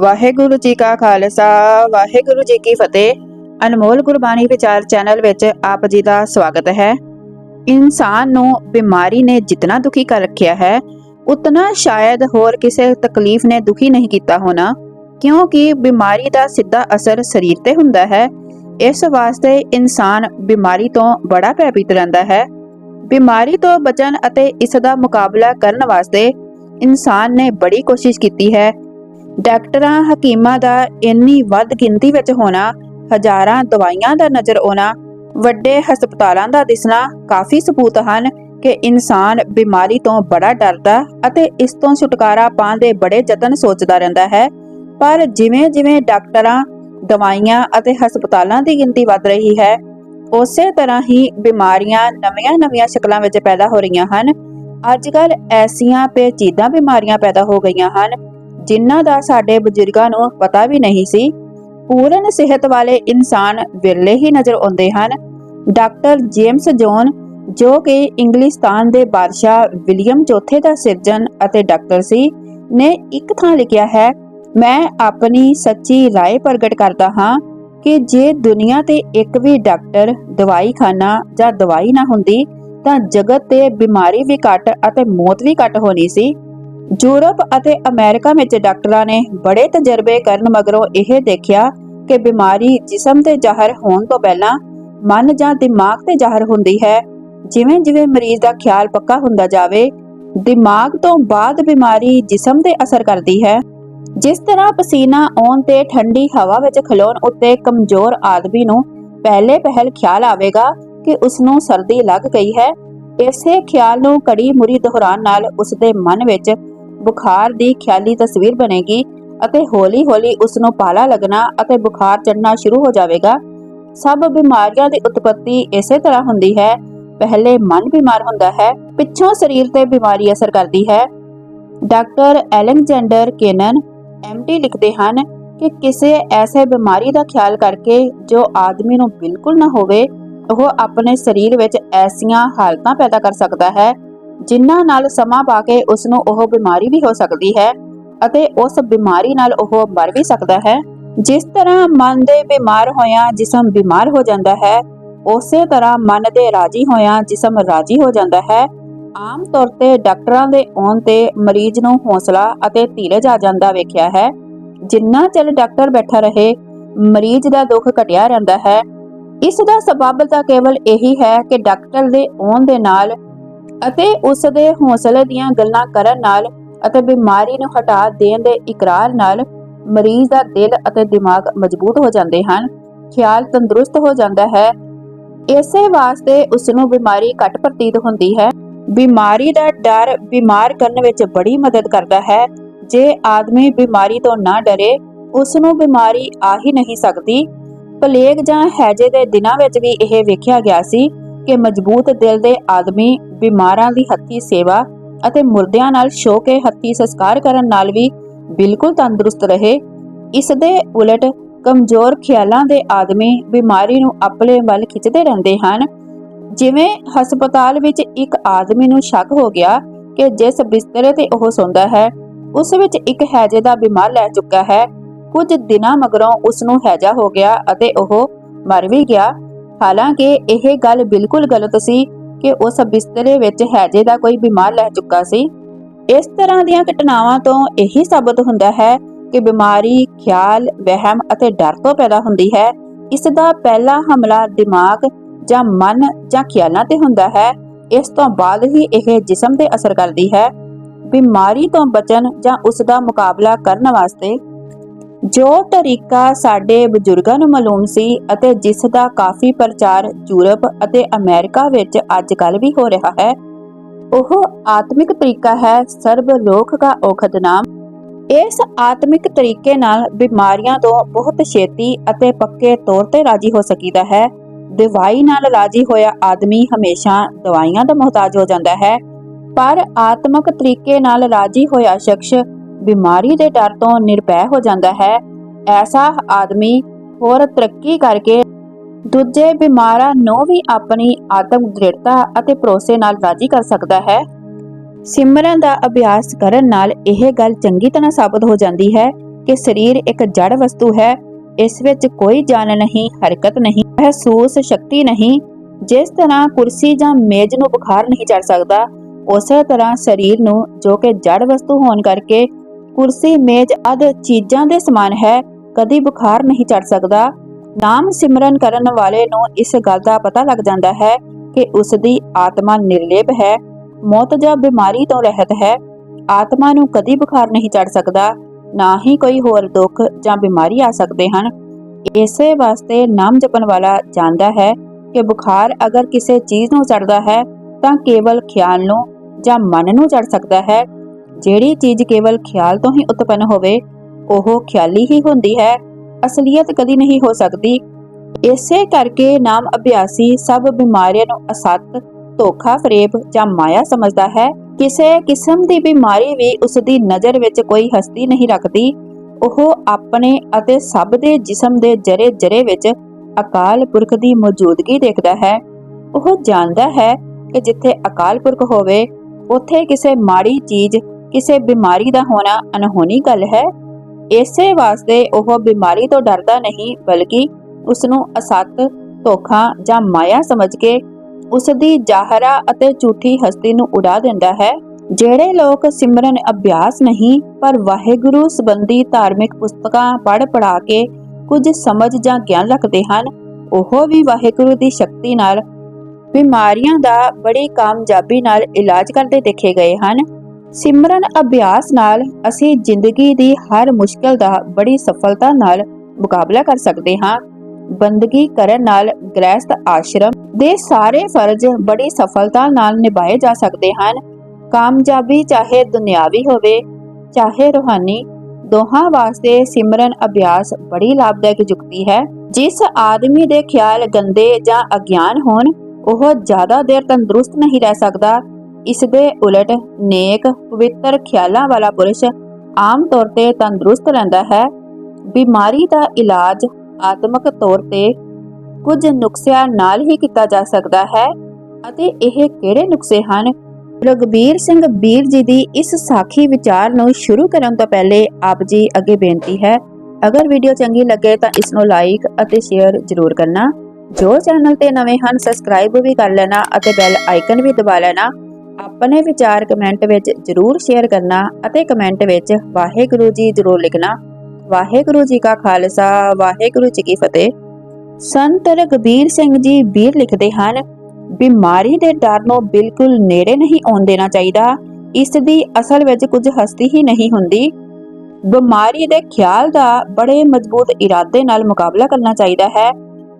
ਵਾਹਿਗੁਰੂ ਜੀ ਕਾ ਖਾਲਸਾ, ਵਾਹਿਗੁਰੂ ਜੀ ਕੀ ਫਤਿਹ। ਅਨਮੋਲ ਗੁਰਬਾਣੀ ਵਿਚਾਰ ਚੈਨਲ ਵਿੱਚ ਆਪ ਜੀ ਦਾ ਸਵਾਗਤ ਹੈ। ਇਨਸਾਨ ਨੂੰ ਬਿਮਾਰੀ ਨੇ ਜਿਤਨਾ ਦੁਖੀ ਕਰ ਰੱਖਿਆ ਹੈ, ਉਤਨਾ ਸ਼ਾਇਦ ਹੋਰ ਕਿਸੇ ਤਕਲੀਫ ਨੇ ਦੁਖੀ ਨਹੀਂ ਕੀਤਾ ਹੋਣਾ। ਕਿਉਂਕਿ ਬਿਮਾਰੀ ਦਾ ਸਿੱਧਾ ਅਸਰ ਸਰੀਰ ਤੇ ਹੁੰਦਾ ਹੈ। ਇਸ ਵਾਸਤੇ ਇਨਸਾਨ ਬਿਮਾਰੀ ਤੋਂ ਬੜਾ ਭੈਭੀਤ ਰਹਿੰਦਾ ਹੈ। ਬਿਮਾਰੀ ਤੋਂ ਬਚਣ ਅਤੇ ਇਸ ਦਾ ਮੁਕਾਬਲਾ ਕਰਨ ਵਾਸਤੇ ਇਨਸਾਨ ਨੇ ਬੜੀ ਕੋਸ਼ਿਸ਼ ਕੀਤੀ ਹੈ। ਡਾਕਟਰਾਂ, ਹਕੀਮਾਂ ਦਾ ਇੰਨੀ ਵੱਧ ਗਿਣਤੀ ਵਿੱਚ ਹੋਣਾ, ਹਜ਼ਾਰਾਂ ਦਵਾਈਆਂ ਦਾ ਨਜ਼ਰ ਆਉਣਾ, ਵੱਡੇ ਹਸਪਤਾਲਾਂ ਦਾ ਦਿਸਣਾ ਕਾਫੀ ਸਬੂਤ ਹਨ ਕਿ ਇਨਸਾਨ ਬਿਮਾਰੀ ਤੋਂ ਬੜਾ ਡਰਦਾ ਅਤੇ ਇਸ ਤੋਂ ਛੁਟਕਾਰਾ ਪਾਉਣ ਦੇ ਬੜੇ ਯਤਨ ਸੋਚਦਾ ਰਹਿੰਦਾ ਹੈ। ਪਰ ਜਿਵੇਂ-ਜਿਵੇਂ ਡਾਕਟਰਾਂ, ਦਵਾਈਆਂ ਅਤੇ ਹਸਪਤਾਲਾਂ ਦੀ ਗਿਣਤੀ ਵੱਧ ਰਹੀ ਹੈ, ਉਸੇ ਤਰ੍ਹਾਂ ਹੀ ਬਿਮਾਰੀਆਂ ਨਵੀਆਂ-ਨਵੀਆਂ ਸ਼ਕਲਾਂ ਵਿੱਚ ਪੈਦਾ ਹੋ ਰਹੀਆਂ ਹਨ। ਅੱਜ-ਕੱਲ ਐਸੀਆਂ ਪੇਚੀਦਾ ਬਿਮਾਰੀਆਂ ਪੈਦਾ ਹੋ ਗਈਆਂ ਹਨ ਜਿਨ੍ਹਾਂ ਦਾ ਸਾਡੇ ਬਜ਼ੁਰਗਾਂ ਨੂੰ ਪਤਾ ਵੀ ਨਹੀਂ ਸੀ ਪੂਰਨ ਸਿਹਤ ਵਾਲੇ ਇਨਸਾਨ ਵਿਰਲੇ ਹੀ ਨਜ਼ਰ ਆਉਂਦੇ ਹਨ ਡਾਕਟਰ ਜੇਮਸ ਜੌਨ ਜੋ ਕਿ ਇੰਗਲਿਸਤਾਨ ਦੇ ਬਾਦਸ਼ਾਹ ਵਿਲੀਅਮ ਚੌਥੇ ਦਾ ਸਿਰਜਣ ਅਤੇ ਡਾਕਟਰ ਸੀ ਨੇ ਇੱਕ ਥਾਂ ਲਿਖਿਆ ਹੈ ਮੈਂ ਆਪਣੀ ਸੱਚੀ رائے ਪ੍ਰਗਟ ਕਰਦਾ ਹਾਂ ਕਿ ਜੇ ਦੁਨੀਆ ਤੇ ਇੱਕ ਵੀ ਡਾਕਟਰ ਦਵਾਈਖਾਨਾ ਜਾਂ ਦਵਾਈ ਨਾ ਹੁੰਦੀ ਤਾਂ ਜਗਤ ਤੇ ਬਿਮਾਰੀ ਵੀ ਘਟ ਅਤੇ ਮੌਤ ਵੀ ਘਟ ਹੋਣੀ ਸੀ ਯੂਰਪ ਅਤੇ ਅਮਰੀਕਾ ਵਿੱਚ ਡਾਕਟਰਾਂ ਨੇ ਬੜੇ ਤਜਰਬੇ ਕਰਨ ਮਗਰੋਂ ਇਹ ਦੇਖਿਆ ਕਿ ਬਿਮਾਰੀ ਜਿਸਮ ਤੇ ਜ਼ਾਹਰ ਹੋਣ ਤੋਂ ਪਹਿਲਾਂ ਮਨ ਜਾਂ ਦਿਮਾਗ ਤੇ ਜ਼ਾਹਰ ਹੁੰਦੀ ਹੈ। ਜਿਵੇਂ-ਜਿਵੇਂ ਮਰੀਜ਼ ਦਾ ਖਿਆਲ ਪੱਕਾ ਹੁੰਦਾ ਜਾਵੇ, ਦਿਮਾਗ ਤੋਂ ਬਾਅਦ ਬਿਮਾਰੀ ਜਿਸਮ ਤੇ ਅਸਰ ਕਰਦੀ ਹੈ। ਜਿਸ ਤਰ੍ਹਾਂ ਪਸੀਨਾ ਆਉਣ ਤੇ ਠੰਡੀ ਹਵਾ ਵਿੱਚ ਖਲੋਣ ਉੱਤੇ ਕਮਜ਼ੋਰ ਆਦਮੀ ਨੂੰ ਪਹਿਲੇ ਪਹਿਲ ਖਿਆਲ ਆਵੇਗਾ ਕਿ ਉਸ ਨੂੰ ਸਰਦੀ ਲੱਗ ਗਈ ਹੈ। ਇਸੇ ਖਿਆਲ ਨੂੰ ਕੜੀ ਮੁਰੀ ਦੁਹਰਾਉਣ ਨਾਲ ਉਸ ਦੇ ਮਨ ਵਿੱਚ ਬੁਖਾਰ ਦੀ ਖਿਆਲੀ ਤਸਵੀਰ ਬਣੇਗੀ ਅਤੇ ਹੌਲੀ-ਹੌਲੀ ਉਸ ਨੂੰ ਪਾਲਾ ਲੱਗਣਾ ਅਤੇ ਬੁਖਾਰ ਚੜਨਾ ਸ਼ੁਰੂ ਹੋ ਜਾਵੇਗਾ। ਸਭ ਬਿਮਾਰੀਆਂ ਦੀ ਉਤਪਤੀ ਇਸੇ ਤਰ੍ਹਾਂ ਹੁੰਦੀ ਹੈ। ਪਹਿਲੇ ਮਨ ਬਿਮਾਰ ਹੁੰਦਾ ਹੈ, ਪਿੱਛੋਂ ਸਰੀਰ ਤੇ ਬਿਮਾਰੀ ਅਸਰ ਕਰਦੀ ਹੈ। ਡਾਕਟਰ ਐਲੈਗਜ਼ੈਂਡਰ ਕੇਨਨ ਐਮਡੀ ਲਿਖਦੇ ਹਨ ਕਿ ਕਿਸੇ ਐਸੇ ਬਿਮਾਰੀ ਦਾ ਖਿਆਲ ਕਰਕੇ ਜੋ ਆਦਮੀ ਨੂੰ ਬਿਲਕੁਲ ਨਾ ਹੋਵੇ, ਉਹ ਆਪਣੇ ਸਰੀਰ ਵਿੱਚ ਐਸੀਆਂ ਹਾਲਤਾਂ ਪੈਦਾ ਕਰ ਸਕਦਾ ਹੈ ਜਿਨ੍ਹਾਂ ਨਾਲ ਸਮਾਂ ਪਾ ਕੇ ਉਸ ਨੂੰ ਉਹ ਬਿਮਾਰੀ ਵੀ ਹੋ ਸਕਦੀ ਹੈ ਅਤੇ ਉਸ ਬਿਮਾਰੀ ਨਾਲ ਉਹ ਮਰ ਵੀ ਸਕਦਾ ਹੈ। ਜਿਸ ਤਰ੍ਹਾਂ ਮਨ ਦੇ ਬਿਮਾਰ ਹੋਇਆ ਜਿਸਮ ਬਿਮਾਰ ਹੋ ਜਾਂਦਾ ਹੈ, ਉਸੇ ਤਰ੍ਹਾਂ ਮਨ ਦੇ ਰਾਜੀ ਹੋਇਆ ਜਿਸਮ ਰਾਜੀ ਹੋ ਜਾਂਦਾ ਹੈ। ਆਮ ਤੌਰ ਤੇ ਡਾਕਟਰਾਂ ਦੇ ਆਉਣ ਤੇ ਮਰੀਜ਼ ਨੂੰ ਹੌਸਲਾ ਅਤੇ ਧੀਰਜ ਆ ਜਾਂਦਾ ਵੇਖਿਆ ਹੈ। ਜਿੰਨਾ ਚਿਰ ਡਾਕਟਰ ਬੈਠਾ ਰਹੇ, ਮਰੀਜ਼ ਦਾ ਦੁੱਖ ਘਟਿਆ ਰਹਿੰਦਾ ਹੈ। ਇਸ ਦਾ ਸਬਬ ਤਾਂ ਕੇਵਲ ਇਹੀ ਹੈ ਕਿ ਡਾਕਟਰ ਦੇ ਆਉਣ ਦੇ ਨਾਲ ਅਤੇ ਉਸ ਦੇ ਹੌਸਲੇ ਦੀਆਂ ਗੱਲਾਂ ਕਰਨ ਨਾਲ ਅਤੇ ਬਿਮਾਰੀ ਨੂੰ ਹਟਾ ਦੇਣ ਦੇ ਇਕਰਾਰ ਨਾਲ ਮਰੀਜ਼ ਦਾ ਦਿਲ ਅਤੇ ਦਿਮਾਗ ਮਜ਼ਬੂਤ ਹੋ ਜਾਂਦੇ ਹਨ, ਖਿਆਲ ਤੰਦਰੁਸਤ ਹੋ ਜਾਂਦਾ ਹੈ। ਇਸੇ ਵਾਸਤੇ ਉਸ ਨੂੰ ਬਿਮਾਰੀ ਘੱਟ ਪ੍ਰਤੀਤ ਹੁੰਦੀ ਹੈ। ਬਿਮਾਰੀ ਦਾ ਡਰ ਬਿਮਾਰ ਕਰਨ ਵਿੱਚ ਬੜੀ ਮਦਦ ਕਰਦਾ ਹੈ। ਜੇ ਆਦਮੀ ਬਿਮਾਰੀ ਤੋਂ ਨਾ ਡਰੇ ਉਸ ਨੂੰ ਬਿਮਾਰੀ ਆ ਹੀ ਨਹੀਂ ਸਕਦੀ। ਪਲੇਗ ਜਾਂ ਹੈਜੇ ਦੇ ਦਿਨਾਂ ਵਿੱਚ ਵੀ ਇਹ ਵੇਖਿਆ ਗਿਆ ਸੀ ਕਿ ਮਜ਼ਬੂਤ ਦਿਲ ਦੇ ਆਦਮੀ ਬਿਮਾਰਾਂ ਦੀ ਹੱਥੀ ਸੇਵਾ ਅਤੇ ਮੁਰਦਿਆਂ ਨਾਲ ਛੋ ਕੇ ਹੱਥੀ ਸੰਸਕਾਰ ਕਰਨ ਨਾਲ ਵੀ ਬਿਲਕੁਲ ਤੰਦਰੁਸਤ ਰਹੇ। ਇਸ ਦੇ ਉਲਟ ਕਮਜ਼ੋਰ ਖਿਆਲਾਂ ਦੇ ਆਦਮੀ ਬਿਮਾਰੀ ਨੂੰ ਆਪਣੇ ਵੱਲ ਖਿੱਚਦੇ ਰਹਿੰਦੇ ਹਨ। ਜਿਵੇਂ ਹਸਪਤਾਲ ਵਿੱਚ ਇੱਕ ਆਦਮੀ ਨੂੰ ਸ਼ੱਕ ਹੋ ਗਿਆ ਕਿ ਜਿਸ ਬਿਸਤਰੇ ਤੇ ਉਹ ਸੌਂਦਾ ਹੈ, ਉਸ ਵਿੱਚ ਇੱਕ ਹੈਜੇ ਦਾ ਬਿਮਾਰ ਲੈ ਚੁੱਕਾ ਹੈ। ਕੁਝ ਦਿਨਾਂ ਮਗਰੋਂ ਉਸ ਨੂੰ ਹੈਜਾ ਹੋ ਗਿਆ ਅਤੇ ਉਹ ਮਰ ਵੀ ਗਿਆ। ਹਾਲਾਂਕਿ ਇਹ ਗੱਲ ਬਿਲਕੁਲ ਗਲਤ ਸੀ ਕਿ ਉਸ ਬਿਸਤਰੇ ਵਿੱਚ ਹੈਜੇ ਦਾ ਕੋਈ ਬਿਮਾਰ ਲੈ ਚੁੱਕਾ ਸੀ। ਇਸ ਤਰ੍ਹਾਂ ਦੀਆਂ ਘਟਨਾਵਾਂ ਤੋਂ ਇਹੀ ਸਾਬਤ ਹੁੰਦਾ ਹੈ ਕਿ ਬਿਮਾਰੀ, ਖਿਆਲ, ਵਹਿਮ ਅਤੇ ਡਰ ਤੋਂ ਪੈਦਾ ਹੁੰਦੀ ਹੈ। ਇਸ ਦਾ ਪਹਿਲਾ ਹਮਲਾ ਦਿਮਾਗ ਜਾਂ ਮਨ ਜਾਂ ਖਿਆਲਾਂ ਤੇ ਹੁੰਦਾ ਹੈ। ਇਸ ਤੋਂ ਬਾਅਦ ਹੀ ਇਹ ਜਿਸਮ ਤੇ ਅਸਰ ਕਰਦੀ ਹੈ। ਬਿਮਾਰੀ ਤੋਂ ਬਚਣ ਜਾਂ ਉਸ ਦਾ ਮੁਕਾਬਲਾ ਕਰਨ ਵਾਸਤੇ ਜੋ ਤਰੀਕਾ ਸਾਡੇ ਬਜ਼ੁਰਗਾਂ ਨੂੰ ਮਾਲੂਮ ਸੀ ਅਤੇ ਜਿਸ ਦਾ ਕਾਫੀ ਪ੍ਰਚਾਰ ਯੂਰਪ ਅਤੇ ਅਮਰੀਕਾ ਵਿੱਚ ਅੱਜ-ਕੱਲ ਵੀ ਹੋ ਰਿਹਾ ਹੈ, ਉਹ ਆਤਮਿਕ ਤਰੀਕਾ ਹੈ ਸਰਬ ਲੋਕ ਦਾ ਔਖਦ ਨਾਮ। ਇਸ ਆਤਮਿਕ ਤਰੀਕੇ ਨਾਲ ਬਿਮਾਰੀਆਂ ਤੋਂ ਬਹੁਤ ਛੇਤੀ ਅਤੇ ਪੱਕੇ ਤੌਰ ਤੇ ਰਾਜੀ ਹੋ ਸਕੀਦਾ ਹੈ। ਦਵਾਈ ਨਾਲ ਰਾਜੀ ਹੋਇਆ ਆਦਮੀ ਹਮੇਸ਼ਾ ਦਵਾਈਆਂ ਦਾ ਮੁਹਤਾਜ ਹੋ ਜਾਂਦਾ ਹੈ, ਪਰ ਆਤਮਿਕ ਤਰੀਕੇ ਨਾਲ ਰਾਜੀ ਹੋਇਆ ਸ਼ਖਸ ਬਿਮਾਰੀ ਦੇ ਡਰ ਤੋਂ ਨਿਰਭੈ ਹੋ ਜਾਂਦਾ ਹੈ। ਐਸਾ ਆਦਮੀ ਹੋਰ ਤਰੱਕੀ ਕਰਕੇ ਦੂਜੇ ਬਿਮਾਰਾਂ ਨੂੰ ਵੀ ਆਪਣੀ ਆਤਮ ਦ੍ਰਿੜਤਾ ਅਤੇ ਭਰੋਸੇ ਨਾਲ ਰਾਜੀ ਕਰ ਸਕਦਾ ਹੈ। ਸਿਮਰਨ ਦਾ ਅਭਿਆਸ ਕਰਨ ਨਾਲ ਇਹ ਗੱਲ ਚੰਗੀ ਤਰ੍ਹਾਂ ਸਾਬਤ ਹੋ ਜਾਂਦੀ ਹੈ ਕਿ ਸਰੀਰ ਇੱਕ ਜੜ ਵਸਤੂ ਹੈ। ਇਸ ਵਿੱਚ ਕੋਈ ਜਾਨ ਨਹੀਂ, ਹਰਕਤ ਨਹੀਂ, ਮਹਿਸੂਸ ਸ਼ਕਤੀ ਨਹੀਂ। ਜਿਸ ਤਰ੍ਹਾਂ ਕੁਰਸੀ ਜਾਂ ਮੇਜ਼ ਨੂੰ ਬੁਖਾਰ ਨਹੀਂ ਚੜ ਸਕਦਾ, ਉਸੇ ਤਰ੍ਹਾਂ ਸਰੀਰ ਨੂੰ ਜੋ ਕਿ ਜੜ ਵਸਤੂ ਹੋਣ ਕਰਕੇ ਕੁਰਸੀ, ਮੇਜ਼ ਆਦਿ ਚੀਜ਼ਾਂ ਦੇ ਸਮਾਨ ਹੈ, ਕਦੀ ਬੁਖਾਰ ਨਹੀਂ ਚੜ ਸਕਦਾ। ਨਾਮ ਸਿਮਰਨ ਕਰਨ ਵਾਲੇ ਨੂੰ ਇਸ ਗੱਲ ਦਾ ਪਤਾ ਲੱਗ ਜਾਂਦਾ ਹੈ ਕਿ ਉਸ ਦੀ ਆਤਮਾ ਨਿਰਲੇਪ ਹੈ, ਮੌਤ ਜਾਂ ਬਿਮਾਰੀ ਤੋਂ ਰਹਿਤ ਹੈ। ਆਤਮਾ ਨੂੰ ਕਦੀ ਬੁਖਾਰ ਨਹੀਂ ਚੜ ਸਕਦਾ, ਨਾ ਹੀ ਕੋਈ ਹੋਰ ਦੁੱਖ ਜਾਂ ਬਿਮਾਰੀ ਆ ਸਕਦੇ ਹਨ। ਇਸੇ ਵਾਸਤੇ ਨਾਮ ਜਪਣ ਵਾਲਾ ਜਾਣਦਾ ਹੈ ਕਿ ਬੁਖਾਰ ਅਗਰ ਕਿਸੇ ਚੀਜ਼ ਨੂੰ ਚੜਦਾ ਹੈ, ਤਾਂ ਕੇਵਲ ਖਿਆਲ ਨੂੰ ਜਾਂ ਮਨ ਨੂੰ ਚੜ ਸਕਦਾ ਹੈ। ਜਿਹੜੀ ਚੀਜ਼ ਕੇਵਲ ਖਿਆਲ ਤੋਂ ਹੀ ਉਤਪੰਨ ਹੋਵੇ, ਉਹ ਖਿਆਲੀ ਹੀ ਹੁੰਦੀ ਹੈ। ਅਸਲੀਅਤ ਕਦੀ ਨਹੀਂ ਹੋ ਸਕਦੀ। ਇਸੇ ਕਰਕੇ ਨਾਮ ਅਭਿਆਸੀ ਸਭ ਬਿਮਾਰੀਆਂ ਨੂੰ ਅਸਤ ਧੋਖਾ ਫਰੇਬ ਜਾਂ ਮਾਇਆ ਸਮਝਦਾ ਹੈ। ਕਿਸੇ ਕਿਸਮ ਦੀ ਬਿਮਾਰੀ ਵੀ ਉਸ ਦੀ ਨਜ਼ਰ ਵਿੱਚ ਕੋਈ ਹਸਤੀ ਨਹੀਂ ਰੱਖਦੀ। ਉਹ ਆਪਣੇ ਅਤੇ ਸਭ ਦੇ ਜਿਸਮ ਦੇ ਜਰੇ ਜਰੇ ਵਿੱਚ ਅਕਾਲ ਪੁਰਖ ਦੀ ਮੌਜੂਦਗੀ ਦੇਖਦਾ ਹੈ। ਉਹ ਜਾਣਦਾ ਹੈ ਕਿ ਜਿੱਥੇ ਅਕਾਲ ਪੁਰਖ ਹੋਵੇ, ਉੱਥੇ ਕਿਸੇ ਮਾੜੀ ਚੀਜ਼ ਕਿਸੇ ਬਿਮਾਰੀ ਦਾ ਹੋਣਾ ਅਨਹੋਣੀ ਗੱਲ ਹੈ। ਇਸੇ ਵਾਸਤੇ ਉਹ ਬਿਮਾਰੀ ਤੋਂ ਡਰਦਾ ਨਹੀਂ, ਬਲਕਿ ਉਸ ਨੂੰ ਅਸਤ, ਧੋਖਾ ਜਾਂ ਮਾਇਆ ਸਮਝ ਕੇ ਉਸ ਦੀ ਜ਼ਾਹਰਾ ਅਤੇ ਝੂਠੀ ਹਸਤੀ ਨੂੰ ਉਡਾ ਦਿੰਦਾ ਹੈ। ਜਿਹੜੇ ਲੋਕ ਸਿਮਰਨ ਅਭਿਆਸ ਨਹੀਂ, ਪਰ ਵਾਹਿਗੁਰੂ ਸੰਬੰਧੀ ਧਾਰਮਿਕ ਪੁਸਤਕਾਂ ਪੜ੍ਹ ਪੜਾ ਕੇ ਕੁਝ ਸਮਝ ਜਾਂ ਗਿਆਨ ਰੱਖਦੇ ਹਨ, ਉਹ ਵੀ ਵਾਹਿਗੁਰੂ ਦੀ ਸ਼ਕਤੀ ਨਾਲ ਬਿਮਾਰੀਆਂ ਦਾ ਬੜੀ ਕਾਮਯਾਬੀ ਨਾਲ ਇਲਾਜ ਕਰਦੇ ਦੇਖੇ ਗਏ ਹਨ। ਸਿਮਰਨ ਅਭਿਆਸ ਨਾਲ ਅਸੀਂ ਜ਼ਿੰਦਗੀ ਦੀ ਹਰ ਮੁਸ਼ਕਲ ਦਾ ਬੜੀ ਸਫਲਤਾ ਨਾਲ ਮੁਕਾਬਲਾ ਕਰ ਸਕਦੇ ਹਾਂ। ਬੰਦਗੀ ਕਰਨ ਨਾਲ ਗ੍ਰਹਿਸਥ ਆਸ਼ਰਮ ਦੇ ਸਾਰੇ ਫਰਜ਼ ਬੜੀ ਸਫਲਤਾ ਨਾਲ ਨਿਭਾਏ ਜਾ ਸਕਦੇ ਹਨ। ਕਾਮਯਾਬੀ ਚਾਹੇ ਦੁਨਿਆਵੀ ਹੋਵੇ, ਚਾਹੇ ਰੂਹਾਨੀ, ਦੋਹਾਂ ਵਾਸਤੇ ਸਿਮਰਨ ਅਭਿਆਸ ਬੜੀ ਲਾਭਦਾਇਕ ਜੁਗਤੀ ਹੈ। ਜਿਸ ਆਦਮੀ ਦੇ ਖਿਆਲ ਗੰਦੇ ਜਾਂ ਅਗਿਆਨ ਹੋਣ, ਉਹ ਜ਼ਿਆਦਾ ਦੇਰ ਤੰਦਰੁਸਤ ਨਹੀਂ ਰਹਿ ਸਕਦਾ। ਇਸ ਦੇ ਉਲਟ ਨੇਕ, ਪਵਿੱਤਰ, ਖਿਆਲਾਂ ਵਾਲਾ ਪੁਰਸ਼ ਆਮ ਤੌਰ ਤੇ ਤੰਦਰੁਸਤ ਰਹਿੰਦਾ ਹੈ। ਬਿਮਾਰੀ ਦਾ ਇਲਾਜ ਆਤਮਿਕ ਤੌਰ ਤੇ ਕੁਝ ਨੁਕਸਿਆਂ ਨਾਲ ਹੀ ਕੀਤਾ ਜਾ ਸਕਦਾ ਹੈ ਅਤੇ ਇਹ ਕਿਹੜੇ ਨੁਕਸੇ ਹਨ? ਰਗਬੀਰ ਸਿੰਘ ਬੀਰ ਜੀ ਦੀ ਇਸ ਸਾਖੀ ਵਿਚਾਰ ਨੂੰ ਸ਼ੁਰੂ ਕਰਨ ਤੋਂ ਪਹਿਲੇ ਆਪ ਜੀ ਅੱਗੇ ਬੇਨਤੀ ਹੈ, ਅਗਰ ਵੀਡੀਓ ਚੰਗੀ ਲੱਗੇ ਤਾਂ ਇਸ ਨੂੰ ਲਾਈਕ ਅਤੇ ਸ਼ੇਅਰ ਜ਼ਰੂਰ ਕਰਨਾ। ਜੋ ਚੈਨਲ ਤੇ ਨਵੇਂ ਹਨ ਸਬਸਕ੍ਰਾਈਬ ਵੀ ਕਰ ਲੈਣਾ ਅਤੇ ਬੈਲ ਆਈਕਨ ਵੀ ਦਬਾ ਲੈਣਾ। ਆਪਣੇ ਵਿਚਾਰ ਕਮੈਂਟ ਵਿੱਚ ਜ਼ਰੂਰ ਸ਼ੇਅਰ ਕਰਨਾ ਅਤੇ ਕਮੈਂਟ ਵਿੱਚ ਵਾਹਿਗੁਰੂ ਜੀ ਜ਼ਰੂਰ ਲਿਖਣਾ। ਵਾਹਿਗੁਰੂ ਜੀ ਕਾ ਖਾਲਸਾ, ਵਾਹਿਗੁਰੂ ਜੀ ਕੀ ਫਤਿਹ। ਸੰਤ ਰਗਬੀਰ ਸਿੰਘ ਜੀ ਵੀਰ ਲਿਖਦੇ ਹਨ, ਬਿਮਾਰੀ ਦੇ ਡਰ ਨੂੰ ਬਿਲਕੁਲ ਨੇੜੇ ਨਹੀਂ ਆਉਣ ਦੇਣਾ ਚਾਹੀਦਾ। ਇਸ ਦੀ ਅਸਲ ਵਿੱਚ ਕੁਝ ਹਸਤੀ ਹੀ ਨਹੀਂ ਹੁੰਦੀ। ਬਿਮਾਰੀ ਦੇ ਖਿਆਲ ਦਾ ਬੜੇ ਮਜ਼ਬੂਤ ਇਰਾਦੇ ਨਾਲ ਮੁਕਾਬਲਾ ਕਰਨਾ ਚਾਹੀਦਾ ਹੈ।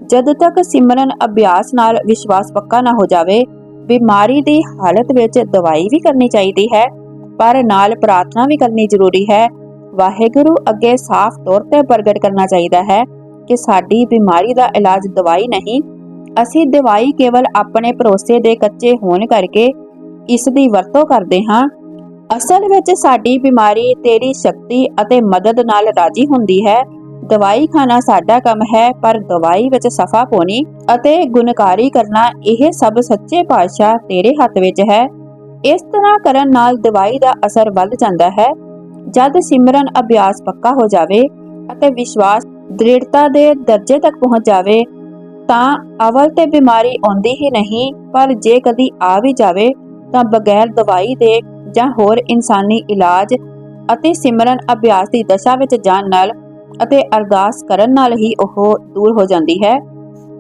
ਜਦ ਤੱਕ ਸਿਮਰਨ ਅਭਿਆਸ ਨਾਲ ਵਿਸ਼ਵਾਸ ਪੱਕਾ ਨਾ ਹੋ ਜਾਵੇ ਬਿਮਾਰੀ ਦੀ ਹਾਲਤ ਵਿੱਚ ਦਵਾਈ ਵੀ ਕਰਨੀ ਚਾਹੀਦੀ ਹੈ, ਪਰ ਨਾਲ ਪ੍ਰਾਰਥਨਾ ਵੀ ਕਰਨੀ ਜ਼ਰੂਰੀ ਹੈ। ਵਾਹਿਗੁਰੂ ਅੱਗੇ ਸਾਫ਼ ਤੌਰ ਤੇ ਪ੍ਰਗਟ ਕਰਨਾ ਚਾਹੀਦਾ ਹੈ ਕਿ ਸਾਡੀ ਬਿਮਾਰੀ ਦਾ ਇਲਾਜ ਦਵਾਈ ਨਹੀਂ, ਅਸੀਂ ਦਵਾਈ ਕੇਵਲ ਆਪਣੇ ਭਰੋਸੇ ਦੇ ਕੱਚੇ ਹੋਣ ਕਰਕੇ ਇਸ ਦੀ ਵਰਤੋਂ ਕਰਦੇ ਹਾਂ। ਅਸਲ ਵਿੱਚ ਸਾਡੀ ਬਿਮਾਰੀ ਤੇਰੀ ਸ਼ਕਤੀ ਅਤੇ ਮਦਦ ਨਾਲ ਰਾਜੀ ਹੁੰਦੀ ਹੈ। ਦਵਾਈ ਖਾਣਾ ਸਾਡਾ ਕੰਮ ਹੈ, ਪਰ ਦਵਾਈ ਵਿੱਚ ਸਫਾ ਪਾਉਣੀ ਅਤੇ ਗੁਣਕਾਰੀ ਕਰਨਾ ਇਹ ਸਭ ਸੱਚੇ ਪਾਤਸ਼ਾਹ ਤੇਰੇ ਹੱਥ ਵਿੱਚ ਹੈ। ਇਸ ਤਰ੍ਹਾਂ ਕਰਨ ਨਾਲ ਦਵਾਈ ਦਾ ਅਸਰ ਵੱਧ ਜਾਂਦਾ ਹੈ। ਜਦ ਸਿਮਰਨ ਅਭਿਆਸ ਪੱਕਾ ਹੋ ਜਾਵੇ ਅਤੇ ਵਿਸ਼ਵਾਸ ਦ੍ਰਿੜਤਾ ਦੇ ਦਰਜੇ ਤੱਕ ਪਹੁੰਚ ਜਾਵੇ, ਤਾਂ ਅਵਲ ਤੇ ਬਿਮਾਰੀ ਆਉਂਦੀ ਹੀ ਨਹੀਂ, ਪਰ ਜੇ ਕਦੀ ਆ ਵੀ ਜਾਵੇ, ਤਾਂ ਬਗੈਰ ਦਵਾਈ ਦੇ ਜਾਂ ਹੋਰ ਇਨਸਾਨੀ ਇਲਾਜ ਅਤੇ ਸਿਮਰਨ ਅਭਿਆਸ ਦੀ ਦਸ਼ਾ ਵਿੱਚ ਜਾਣ ਨਾਲ ਅਤੇ ਅਰਦਾਸ ਕਰਨ ਨਾਲ ਹੀ ਉਹ ਦੂਰ ਹੋ ਜਾਂਦੀ ਹੈ।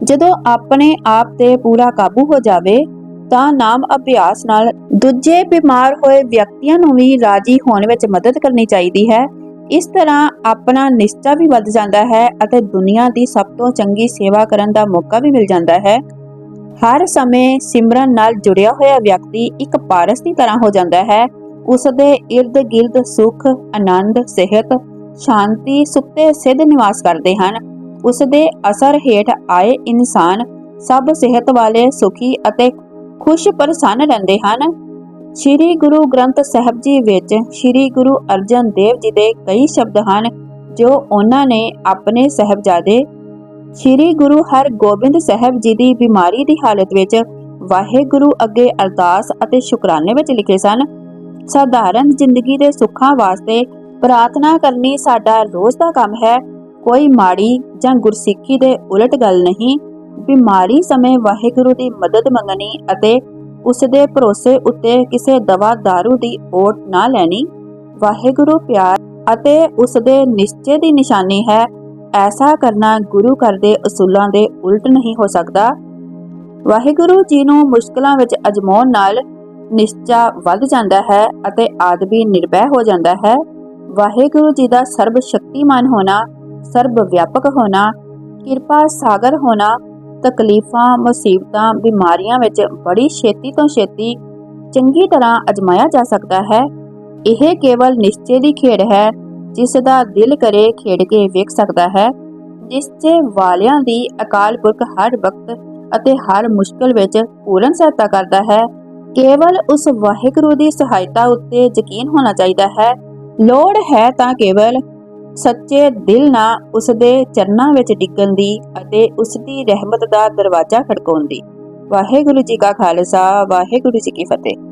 ਜਦੋਂ ਆਪਣੇ ਆਪ ਤੇ ਪੂਰਾ ਕਾਬੂ ਹੋ ਜਾਵੇ, ਤਾਂ ਨਾਮ ਅਭਿਆਸ ਨਾਲ ਦੂਜੇ ਬਿਮਾਰ ਹੋਏ ਵਿਅਕਤੀਆਂ ਨੂੰ ਵੀ ਰਾਜੀ ਹੋਣ ਵਿੱਚ ਮਦਦ ਕਰਨੀ ਚਾਹੀਦੀ ਹੈ। ਇਸ ਤਰ੍ਹਾਂ ਆਪਣਾ ਨਿਸ਼ਚਾ ਵੀ ਵੱਧ ਜਾਂਦਾ ਹੈ ਅਤੇ ਦੁਨੀਆ ਦੀ ਸਭ ਤੋਂ ਚੰਗੀ ਸੇਵਾ ਕਰਨ ਦਾ ਮੌਕਾ ਵੀ ਮਿਲ ਜਾਂਦਾ ਹੈ। ਹਰ ਸਮੇਂ ਸਿਮਰਨ ਨਾਲ ਜੁੜਿਆ ਹੋਇਆ ਵਿਅਕਤੀ ਇੱਕ ਪਾਰਸ ਦੀ ਤਰ੍ਹਾਂ ਹੋ ਜਾਂਦਾ ਹੈ। ਉਸ ਦੇ ਇਰਦ ਗਿਰਦ ਸੁਖ, ਆਨੰਦ, ਸਿਹਤ ਸ਼ਾਂਤੀ ਸੁੱਤੇ ਸਿੱਧ ਨਿਵਾਸ ਕਰਦੇ ਹਨ। ਉਸ ਦੇ ਅਸਰ ਹੇਠ ਆਏ ਇਨਸਾਨ ਸਭ ਸਿਹਤ ਵਾਲੇ, ਸੁਖੀ ਅਤੇ ਖੁਸ਼ ਪ੍ਰਸੰਨ ਰਹਿੰਦੇ ਹਨ। ਸ੍ਰੀ ਗੁਰੂ ਗ੍ਰੰਥ ਸਾਹਿਬ ਜੀ ਵਿੱਚ ਸ੍ਰੀ ਗੁਰੂ ਅਰਜਨ ਦੇਵ ਜੀ ਦੇ ਕਈ ਸ਼ਬਦ ਹਨ, ਜੋ ਉਹਨਾਂ ਨੇ ਆਪਣੇ ਸਹਿਬਜ਼ਾਦੇ ਸ੍ਰੀ ਗੁਰੂ ਹਰਗੋਬਿੰਦ ਸਾਹਿਬ ਜੀ ਦੀ ਬਿਮਾਰੀ ਦੀ ਹਾਲਤ ਵਿੱਚ ਵਾਹਿਗੁਰੂ ਅੱਗੇ ਅਰਦਾਸ ਅਤੇ ਸ਼ੁਕਰਾਨੇ ਵਿੱਚ ਲਿਖੇ ਸਨ। ਸਾਧਾਰਨ ਜ਼ਿੰਦਗੀ ਦੇ ਸੁੱਖਾਂ ਵਾਸਤੇ ਪ੍ਰਾਰਥਨਾ ਕਰਨੀ ਸਾਡਾ ਰੋਜ਼ ਦਾ ਕੰਮ ਹੈ। ਕੋਈ ਮਾੜੀ ਜਾਂ ਗੁਰਸਿੱਖੀ ਦੇ ਉਲਟ ਗੱਲ ਨਹੀਂ। ਬਿਮਾਰੀ ਸਮੇਂ ਵਾਹਿਗੁਰੂ ਦੀ ਮਦਦ ਮੰਗਣੀ ਅਤੇ ਉਸ ਦੇ ਭਰੋਸੇ ਉੱਤੇ ਕਿਸੇ ਦਵਾ ਦਾਰੂ ਦੀ ਓਟ ਨਾ ਲੈਣੀ। ਵਾਹਿਗੁਰੂ ਪਿਆਰ ਅਤੇ ਉਸ ਦੇ ਨਿਸ਼ਚੇ ਦੀ ਨਿਸ਼ਾਨੀ ਹੈ। ਐਸਾ ਕਰਨਾ ਗੁਰੂ ਘਰ ਦੇ ਅਸੂਲਾਂ ਦੇ ਉਲਟ ਨਹੀਂ ਹੋ ਸਕਦਾ। ਵਾਹਿਗੁਰੂ ਜੀ ਨੂੰ ਮੁਸ਼ਕਲਾਂ ਵਿੱਚ ਅਜਮਾਉਣ ਨਾਲ ਨਿਸ਼ਚਾ ਵੱਧ ਜਾਂਦਾ ਹੈ ਅਤੇ ਆਦਮੀ ਨਿਰਭੈ ਹੋ ਜਾਂਦਾ ਹੈ। ਵਾਹਿਗੁਰੂ ਜੀ ਦਾ ਸਰਬ ਸ਼ਕਤੀਮਾਨ ਹੋਣਾ, ਸਰਬ ਵਿਆਪਕ ਹੋਣਾ, ਕਿਰਪਾ ਸਾਗਰ ਹੋਣਾ, ਤਕਲੀਫਾਂ, ਮੁਸੀਬਤਾਂ, ਬਿਮਾਰੀਆਂ ਵਿੱਚ ਬੜੀ ਛੇਤੀ ਤੋਂ ਛੇਤੀ ਚੰਗੀ ਤਰ੍ਹਾਂ ਅਜਮਾਇਆ ਜਾ ਸਕਦਾ ਹੈ। ਇਹ ਕੇਵਲ ਨਿਸ਼ਚੇ ਦੀ ਖੇਡ ਹੈ, ਜਿਸ ਦਾ ਦਿਲ ਕਰੇ ਖੇਡ ਕੇ ਵੇਖ ਸਕਦਾ ਹੈ। ਨਿਸ਼ਚੇ ਵਾਲਿਆਂ ਦੀ ਅਕਾਲ ਪੁਰਖ ਹਰ ਵਕਤ ਅਤੇ ਹਰ ਮੁਸ਼ਕਲ ਵਿੱਚ ਪੂਰਨ ਸਹਾਇਤਾ ਕਰਦਾ ਹੈ। ਕੇਵਲ ਉਸ ਵਾਹਿਗੁਰੂ ਦੀ ਸਹਾਇਤਾ ਉੱਤੇ ਯਕੀਨ ਹੋਣਾ ਚਾਹੀਦਾ ਹੈ ਲੋੜ ਹੈ ਤਾਂ ਕੇਵਲ ਸੱਚੇ ਦਿਲ ਨਾਲ ਉਸ ਦੇ ਚਰਨਾਂ ਵਿੱਚ ਡਿੱਗਣ ਦੀ ਅਤੇ ਉਸ ਦੀ ਰਹਿਮਤ ਦਾ ਦਰਵਾਜ਼ਾ ਖੜਕਾਉਣ ਦੀ। ਵਾਹਿਗੁਰੂ ਜੀ ਕਾ ਖਾਲਸਾ, ਵਾਹਿਗੁਰੂ ਜੀ ਕੀ ਫਤਿਹ।